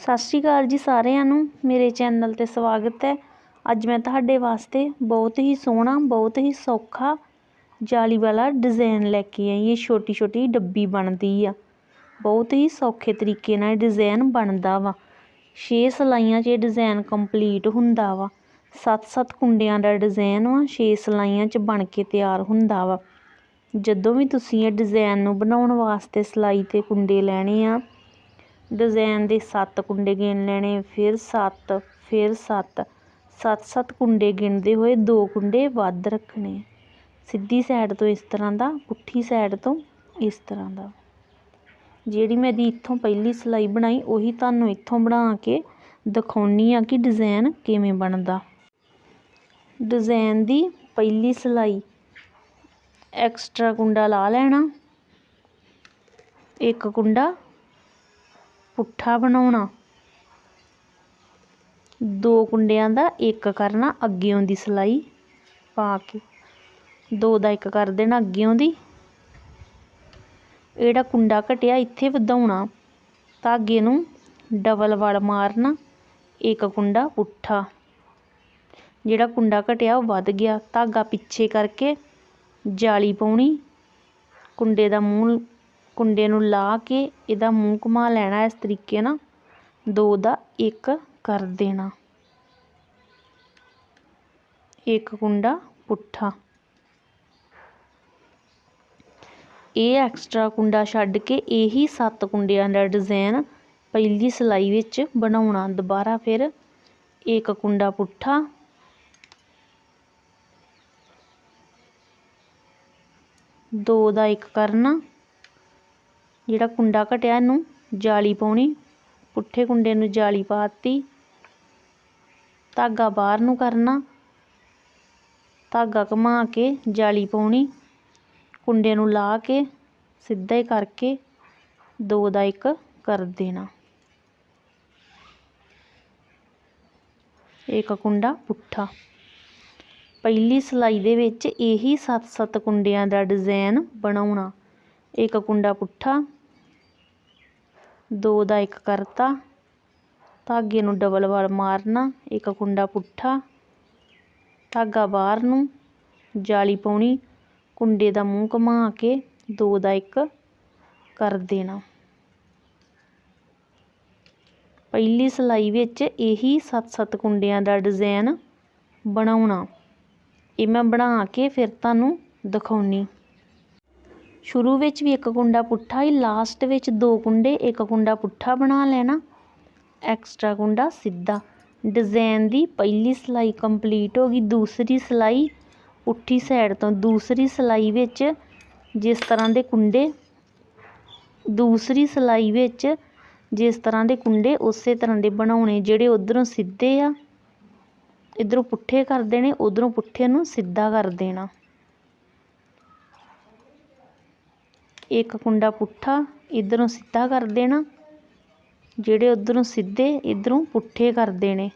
ਸਤਿ ਸ਼੍ਰੀ ਅਕਾਲ ਜੀ ਸਾਰਿਆਂ ਨੂੰ। ਮੇਰੇ ਚੈਨਲ ਤੇ ਸਵਾਗਤ ਹੈ। ਅੱਜ ਮੈਂ ਤੁਹਾਡੇ ਵਾਸਤੇ ਬਹੁਤ ਹੀ ਸੋਹਣਾ, ਬਹੁਤ ਹੀ ਸੌਖਾ ਜਾਲੀ ਵਾਲਾ ਡਿਜ਼ਾਈਨ ਲੈ ਕੇ ਆਈ ਇਹ ਛੋਟੀ ਛੋਟੀ ਡੱਬੀ ਬਣਦੀ ਆ। ਬਹੁਤ ਹੀ ਸੌਖੇ ਤਰੀਕੇ ਨਾਲ ਡਿਜ਼ਾਈਨ ਬਣਦਾ ਵਾ। 6 ਸਲਾਈਆਂ 'ਚ ਇਹ ਡਿਜ਼ਾਈਨ ਕੰਪਲੀਟ ਹੁੰਦਾ ਵਾ। 7-7 ਕੁੰਡਿਆਂ ਦਾ ਡਿਜ਼ਾਈਨ ਵਾ 6 ਸਲਾਈਆਂ 'ਚ ਬਣ ਕੇ ਤਿਆਰ ਹੁੰਦਾ ਵਾ। ਜਦੋਂ ਵੀ ਤੁਸੀਂ ਇਹ ਡਿਜ਼ਾਈਨ ਨੂੰ ਬਣਾਉਣ ਵਾਸਤੇ ਸਲਾਈ ਤੇ ਕੁੰਡੇ ਲੈਣੇ ਆ ਡਿਜ਼ਾਈਨ ਦੇ 7 ਕੁੰਡੇ ਗਿਣ ਲੈਣੇ, ਫਿਰ 7 ਫਿਰ 7 7-7 ਕੁੰਡੇ ਗਿਣਦੇ ਹੋਏ ਦੋ ਕੁੰਡੇ ਵੱਧ ਰੱਖਣੇ। ਸਿੱਧੀ ਸਾਈਡ ਤੋਂ ਇਸ ਤਰ੍ਹਾਂ ਦਾ, ਪੁੱਠੀ ਸਾਈਡ ਤੋਂ ਇਸ ਤਰ੍ਹਾਂ ਦਾ। ਜਿਹੜੀ ਮੈਂ ਦੀ ਇੱਥੋਂ ਪਹਿਲੀ ਸਲਾਈ ਬਣਾਈ, ਉਹੀ ਤੁਹਾਨੂੰ ਇੱਥੋਂ ਬਣਾ ਕੇ ਦਿਖਾਉਣੀ ਆ ਕਿ ਡਿਜ਼ਾਈਨ ਕਿਵੇਂ ਬਣਦਾ। ਡਿਜ਼ਾਈਨ ਦੀ ਪਹਿਲੀ ਸਲਾਈ ਐਕਸਟਰਾ ਕੁੰਡਾ ਲਾ ਲੈਣਾ। ਇੱਕ ਕੁੰਡਾ ਪੁੱਠਾ ਬਣਾਉਣਾ। ਦੋ ਕੁੰਡਿਆਂ ਦਾ ਇੱਕ ਕਰਨਾ, ਅੱਗੇ ਦੀ ਸਲਾਈ ਪਾ ਕੇ। ਦੋ ਦਾ ਇੱਕ ਕਰ ਦੇਣਾ, ਅੱਗੇ ਦੀ ਜਿਹੜਾ ਕੁੰਡਾ ਘਟਿਆ, ਇੱਥੇ ਵਧਾਉਣਾ। ਧਾਗੇ ਨੂੰ ਡਬਲ ਵੜ ਮਾਰਨਾ, ਇੱਕ ਕੁੰਡਾ ਪੁੱਠਾ। ਜਿਹੜਾ ਕੁੰਡਾ ਘਟਿਆ, ਉਹ ਵੱਧ ਗਿਆ। ਧਾਗਾ ਪਿੱਛੇ ਕਰਕੇ ਜਾਲੀ ਪਾਉਣੀ। ਕੁੰਡੇ ਦਾ ਮੂੰਹ ਕੁੰਡੇ ਨੂੰ ਲਾ ਕੇ ਇਹਦਾ ਮੂੰਹ ਘੁਮਾ ਲੈਣਾ, ਇਸ ਤਰੀਕੇ ਨਾਲ। ਦੋ ਦਾ ਇੱਕ ਕਰ ਦੇਣਾ। ਇੱਕ ਕੁੰਡਾ ਪੁੱਠਾ। ਇਹ ਐਕਸਟਰਾ ਕੁੰਡਾ ਛੱਡ ਕੇ ਇਹੀ ਸੱਤ ਕੁੰਡਿਆਂ ਦਾ ਡਿਜ਼ਾਈਨ ਪਹਿਲੀ ਸਲਾਈ ਵਿੱਚ ਬਣਾਉਣਾ। ਦੁਬਾਰਾ ਫਿਰ ਇੱਕ ਕੁੰਡਾ ਪੁੱਠਾ। ਦੋ ਦਾ ਇੱਕ ਕਰਨਾ। ਜਿਹੜਾ ਕੁੰਡਾ ਘਟਿਆ ਇਹਨੂੰ, ਜਾਲੀ ਪਾਉਣੀ। ਪੁੱਠੇ ਕੁੰਡੇ ਨੂੰ ਜਾਲੀ ਪਾਤੀ ਧਾਗਾ ਬਾਹਰ ਨੂੰ ਕਰਨਾ। ਧਾਗਾ ਘੁਮਾ ਕੇ ਜਾਲੀ ਪਾਉਣੀ। ਕੁੰਡੇ ਨੂੰ ਲਾ ਕੇ ਸਿੱਧਾ ਹੀ ਕਰਕੇ ਦੋ ਦਾ ਇੱਕ ਕਰ ਦੇਣਾ। ਇੱਕ ਕੁੰਡਾ ਪੁੱਠਾ। ਪਹਿਲੀ ਸਲਾਈ ਦੇ ਵਿੱਚ ਇਹੀ 7-7 ਕੁੰਡਿਆਂ ਦਾ ਡਿਜ਼ਾਈਨ ਬਣਾਉਣਾ। ਇੱਕ ਕੁੰਡਾ ਪੁੱਠਾ, ਦੋ ਦਾ ਇੱਕ ਕਰਤਾ, ਧਾਗੇ ਨੂੰ ਡਬਲ ਵਾਰ ਮਾਰਨਾ, ਇੱਕ ਕੁੰਡਾ ਪੁੱਠਾ, ਧਾਗਾ ਬਾਹਰ ਨੂੰ, ਜਾਲੀ ਪਾਉਣੀ, ਕੁੰਡੇ ਦਾ ਮੂੰਹ ਘੁਮਾ ਕੇ ਦੋ ਦਾ ਇੱਕ ਕਰ ਦੇਣਾ। ਪਹਿਲੀ ਸਲਾਈ ਵਿੱਚ ਇਹੀ 7-7 ਕੁੰਡਿਆਂ ਦਾ ਡਿਜ਼ਾਈਨ ਬਣਾਉਣਾ। ਇਹ ਮੈਂ ਬਣਾ ਕੇ ਫਿਰ ਤੁਹਾਨੂੰ ਦਿਖਾਉਣੀ। ਸ਼ੁਰੂ ਵਿੱਚ ਵੀ ਇੱਕ ਕੁੰਡਾ ਪੁੱਠਾ ਹੀ ਲਾਸਟ ਵਿੱਚ ਦੋ ਕੁੰਡੇ ਇੱਕ ਕੁੰਡਾ ਪੁੱਠਾ ਬਣਾ ਲੈਣਾ ਐਕਸਟਰਾ ਕੁੰਡਾ ਸਿੱਧਾ। ਡਿਜ਼ਾਈਨ ਦੀ ਪਹਿਲੀ ਸਲਾਈ ਕੰਪਲੀਟ ਹੋ ਗਈ, ਦੂਸਰੀ ਸਲਾਈ ਪੁੱਠੀ ਸਾਈਡ ਤੋਂ, ਦੂਸਰੀ ਸਲਾਈ ਵਿੱਚ ਜਿਸ ਤਰ੍ਹਾਂ ਦੇ ਕੁੰਡੇ, ਦੂਸਰੀ ਸਲਾਈ ਵਿੱਚ ਜਿਸ ਤਰ੍ਹਾਂ ਦੇ ਕੁੰਡੇ, ਉਸੇ ਤਰ੍ਹਾਂ ਦੇ ਬਣਾਉਣੇ, ਜਿਹੜੇ ਉਧਰੋਂ ਸਿੱਧੇ ਆ, ਇਧਰੋਂ ਪੁੱਠੇ ਕਰ ਦੇਣੇ, ਉਧਰੋਂ ਪੁੱਠੇ ਨੂੰ ਸਿੱਧਾ ਕਰ ਦੇਣਾ। ਇੱਕ ਕੁੰਡਾ ਪੁੱਠਾ ਇਧਰੋਂ ਸਿੱਧਾ ਕਰ ਦੇਣਾ। ਜਿਹੜੇ ਉਧਰੋਂ ਸਿੱਧੇ, ਇਧਰੋਂ ਪੁੱਠੇ ਕਰ ਦੇਣੇ।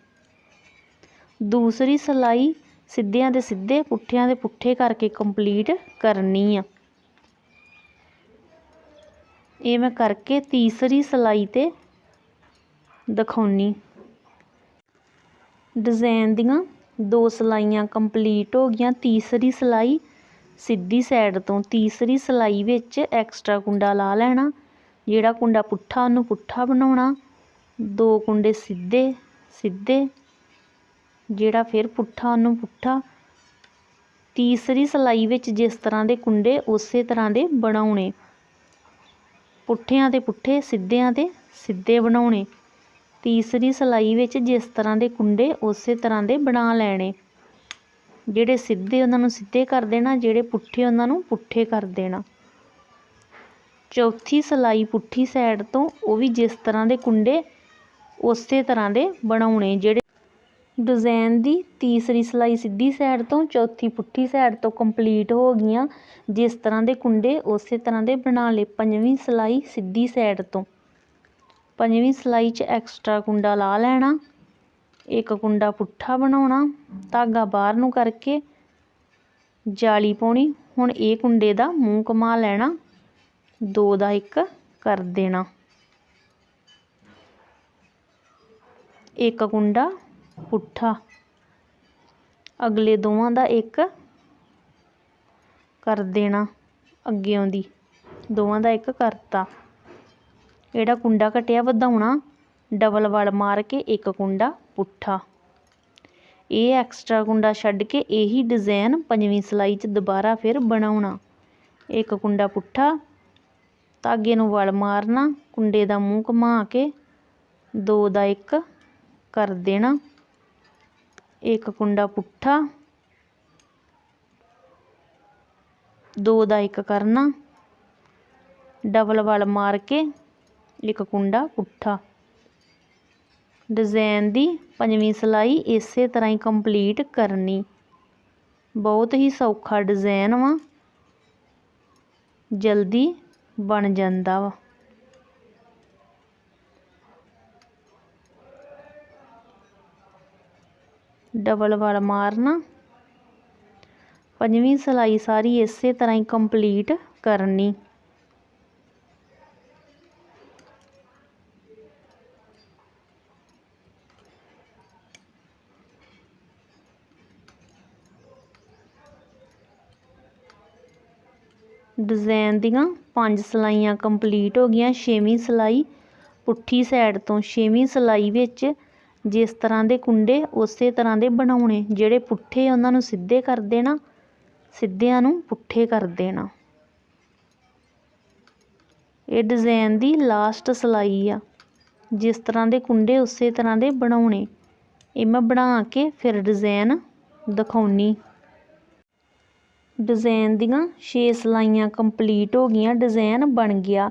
ਦੂਸਰੀ ਸਲਾਈ ਸਿੱਧਿਆਂ ਦੇ ਸਿੱਧੇ, ਪੁੱਠਿਆਂ ਦੇ ਪੁੱਠੇ ਕਰਕੇ ਕੰਪਲੀਟ ਕਰਨੀ ਆ। ਇਹ ਮੈਂ ਕਰਕੇ ਤੀਸਰੀ ਸਲਾਈ ਤੇ ਦਿਖਾਉਣੀ। ਡਿਜ਼ਾਈਨ ਦੀਆਂ ਦੋ ਸਲਾਈਆਂ ਕੰਪਲੀਟ ਹੋ ਗਈਆਂ। ਤੀਸਰੀ ਸਲਾਈ ਸਿੱਧੀ ਸਾਈਡ ਤੋਂ ਤੀਸਰੀ ਸਲਾਈ ਵਿੱਚ ਐਕਸਟਰਾ ਕੁੰਡਾ ਲਾ ਲੈਣਾ। ਜਿਹੜਾ ਕੁੰਡਾ ਪੁੱਠਾ, ਉਹਨੂੰ ਪੁੱਠਾ ਬਣਾਉਣਾ। ਦੋ ਕੁੰਡੇ ਸਿੱਧੇ ਸਿੱਧੇ। ਜਿਹੜਾ ਫਿਰ ਪੁੱਠਾ, ਉਹਨੂੰ ਪੁੱਠਾ। ਤੀਸਰੀ ਸਲਾਈ ਵਿੱਚ ਜਿਸ ਤਰ੍ਹਾਂ ਦੇ ਕੁੰਡੇ, ਉਸੇ ਤਰ੍ਹਾਂ ਦੇ ਬਣਾਉਣੇ। ਪੁੱਠਿਆਂ ਦੇ ਪੁੱਠੇ, ਸਿੱਧਿਆਂ ਦੇ ਸਿੱਧੇ ਬਣਾਉਣੇ। ਤੀਸਰੀ ਸਲਾਈ ਵਿੱਚ ਜਿਸ ਤਰ੍ਹਾਂ ਦੇ ਕੁੰਡੇ, ਉਸੇ ਤਰ੍ਹਾਂ ਦੇ ਬਣਾ ਲੈਣੇ। ਜਿਹੜੇ ਸਿੱਧੇ ਉਹਨਾਂ ਨੂੰ ਸਿੱਧੇ ਕਰ ਦੇਣਾ, ਜਿਹੜੇ ਪੁੱਠੇ ਉਹਨਾਂ ਨੂੰ ਪੁੱਠੇ ਕਰ ਦੇਣਾ। ਚੌਥੀ ਸਲਾਈ ਪੁੱਠੀ ਸਾਈਡ ਤੋਂ ਉਹ ਵੀ ਜਿਸ ਤਰ੍ਹਾਂ ਦੇ ਕੁੰਡੇ, ਉਸੇ ਤਰ੍ਹਾਂ ਦੇ ਬਣਾਉਣੇ। ਜਿਹੜੇ ਡਿਜ਼ਾਈਨ ਦੀ ਤੀਸਰੀ ਸਲਾਈ ਸਿੱਧੀ ਸਾਈਡ ਤੋਂ ਚੌਥੀ ਪੁੱਠੀ ਸਾਈਡ ਤੋਂ ਕੰਪਲੀਟ ਹੋ ਗਈਆਂ, ਜਿਸ ਤਰ੍ਹਾਂ ਦੇ ਕੁੰਡੇ, ਉਸੇ ਤਰ੍ਹਾਂ ਦੇ ਬਣਾ ਲਏ। ਪੰਜਵੀਂ ਸਲਾਈ ਸਿੱਧੀ ਸਾਈਡ ਤੋਂ। ਪੰਜਵੀਂ ਸਲਾਈ 'ਚ ਐਕਸਟਰਾ ਕੁੰਡਾ ਲਾ ਲੈਣਾ। ਇੱਕ ਕੁੰਡਾ ਪੁੱਠਾ ਬਣਾਉਣਾ, ਧਾਗਾ ਬਾਹਰ ਨੂੰ ਕਰਕੇ ਜਾਲੀ ਪਾਉਣੀ। ਹੁਣ ਇਹ ਕੁੰਡੇ ਦਾ ਮੂੰਹ ਘੁਮਾ ਲੈਣਾ, ਦੋ ਦਾ ਇੱਕ ਕਰ ਦੇਣਾ। ਇੱਕ ਕੁੰਡਾ ਪੁੱਠਾ, ਅਗਲੇ ਦੋਵਾਂ ਦਾ ਇੱਕ ਕਰ ਦੇਣਾ ਅੱਗੇ ਦੀ। ਦੋਵਾਂ ਦਾ ਇੱਕ ਕਰਤਾ। ਜਿਹੜਾ ਕੁੰਡਾ ਕਟਿਆ ਵਧਾਉਣਾ, ਡਬਲ ਵਲ ਮਾਰ ਕੇ ਇੱਕ ਕੁੰਡਾ ਪੁੱਠਾ। ਇਹ ਐਕਸਟਰਾ ਕੁੰਡਾ ਛੱਡ ਕੇ ਇਹੀ ਡਿਜ਼ਾਈਨ ਪੰਜਵੀਂ ਸਲਾਈ 'ਚ ਦੁਬਾਰਾ ਫਿਰ ਬਣਾਉਣਾ। ਇੱਕ ਕੁੰਡਾ ਪੁੱਠਾ, ਧਾਗੇ ਨੂੰ ਵਲ ਮਾਰਨਾ, ਕੁੰਡੇ ਦਾ ਮੂੰਹ ਘੁਮਾ ਕੇ ਦੋ ਦਾ ਇੱਕ ਕਰ ਦੇਣਾ। ਇੱਕ ਕੁੰਡਾ ਪੁੱਠਾ, ਦੋ ਦਾ ਇੱਕ ਕਰਨਾ। ਡਬਲ ਵਲ ਮਾਰ ਕੇ ਇੱਕ ਕੁੰਡਾ ਪੁੱਠਾ। ਡਿਜ਼ਾਈਨ ਦੀ ਪੰਜਵੀਂ ਸਲਾਈ ਇਸੇ ਤਰ੍ਹਾਂ ਹੀ ਕੰਪਲੀਟ ਕਰਨੀ। ਬਹੁਤ ਹੀ ਸੌਖਾ ਡਿਜ਼ਾਈਨ ਵਾ। ਜਲਦੀ ਬਣ ਜਾਂਦਾ ਵਾ। ਡਬਲ ਵਲ ਮਾਰਨਾ। ਪੰਜਵੀਂ ਸਲਾਈ ਸਾਰੀ ਇਸੇ ਤਰ੍ਹਾਂ ਹੀ ਕੰਪਲੀਟ ਕਰਨੀ। ਡਿਜ਼ਾਈਨ ਦੀਆਂ ਪੰਜ ਸਲਾਈਆਂ ਕੰਪਲੀਟ ਹੋ ਗਈਆਂ, ਛੇਵੀਂ ਸਲਾਈ, ਪੁੱਠੀ ਸਾਈਡ ਤੋਂ ਛੇਵੀਂ ਸਲਾਈ ਵਿੱਚ ਜਿਸ ਤਰ੍ਹਾਂ ਦੇ ਕੁੰਡੇ, ਉਸੇ ਤਰ੍ਹਾਂ ਦੇ ਬਣਾਉਣੇ, ਜਿਹੜੇ ਪੁੱਠੇ ਉਹਨਾਂ ਨੂੰ ਸਿੱਧੇ ਕਰ ਦੇਣਾ, ਸਿੱਧਿਆਂ ਨੂੰ ਪੁੱਠੇ ਕਰ ਦੇਣਾ। ਇਹ ਡਿਜ਼ਾਈਨ ਦੀ ਲਾਸਟ ਸਲਾਈ ਆ। ਜਿਸ ਤਰ੍ਹਾਂ ਦੇ ਕੁੰਡੇ, ਉਸੇ ਤਰ੍ਹਾਂ ਦੇ ਬਣਾਉਣੇ। ਇਹ ਮੈਂ ਬਣਾ ਕੇ ਫਿਰ ਡਿਜ਼ਾਈਨ ਦਿਖਾਉਣੀ। ਡਿਜ਼ਾਈਨ ਦੀਆਂ 6 ਸਲਾਈਆਂ ਕੰਪਲੀਟ ਹੋ ਗਈਆਂ ਡਿਜ਼ਾਈਨ ਬਣ ਗਿਆ।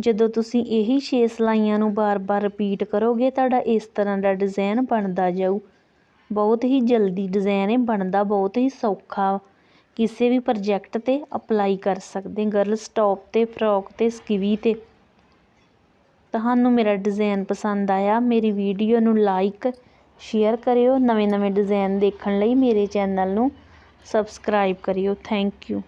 ਜਦੋਂ ਤੁਸੀਂ ਇਹੀ 6 ਸਲਾਈਆਂ ਨੂੰ ਬਾਰ-ਬਾਰ ਰਿਪੀਟ ਕਰੋਗੇ, ਤੁਹਾਡਾ ਇਸ ਤਰ੍ਹਾਂ ਦਾ ਡਿਜ਼ਾਈਨ ਬਣਦਾ ਜਾਊ। ਬਹੁਤ ਹੀ ਜਲਦੀ ਡਿਜ਼ਾਈਨ ਇਹ ਬਣਦਾ, ਬਹੁਤ ਹੀ ਸੌਖਾ। ਕਿਸੇ ਵੀ ਪ੍ਰੋਜੈਕਟ ਤੇ ਅਪਲਾਈ ਕਰ ਸਕਦੇ ਗਰਲਸ ਟੌਪ ਤੇ ਫਰੋਕ ਤੇ, ਸਕਿਵੀ ਤੇ। ਤੁਹਾਨੂੰ ਮੇਰਾ ਡਿਜ਼ਾਈਨ ਪਸੰਦ ਆਇਆ, ਮੇਰੀ ਵੀਡੀਓ ਨੂੰ ਲਾਈਕ ਸ਼ੇਅਰ ਕਰਿਓ। ਨਵੇਂ-ਨਵੇਂ ਡਿਜ਼ਾਈਨ ਦੇਖਣ ਲਈ ਮੇਰੇ ਚੈਨਲ ਨੂੰ। ਸਬਸਕ੍ਰਾਈਬ ਕਰਿਓ ਥੈਂਕ ਯੂ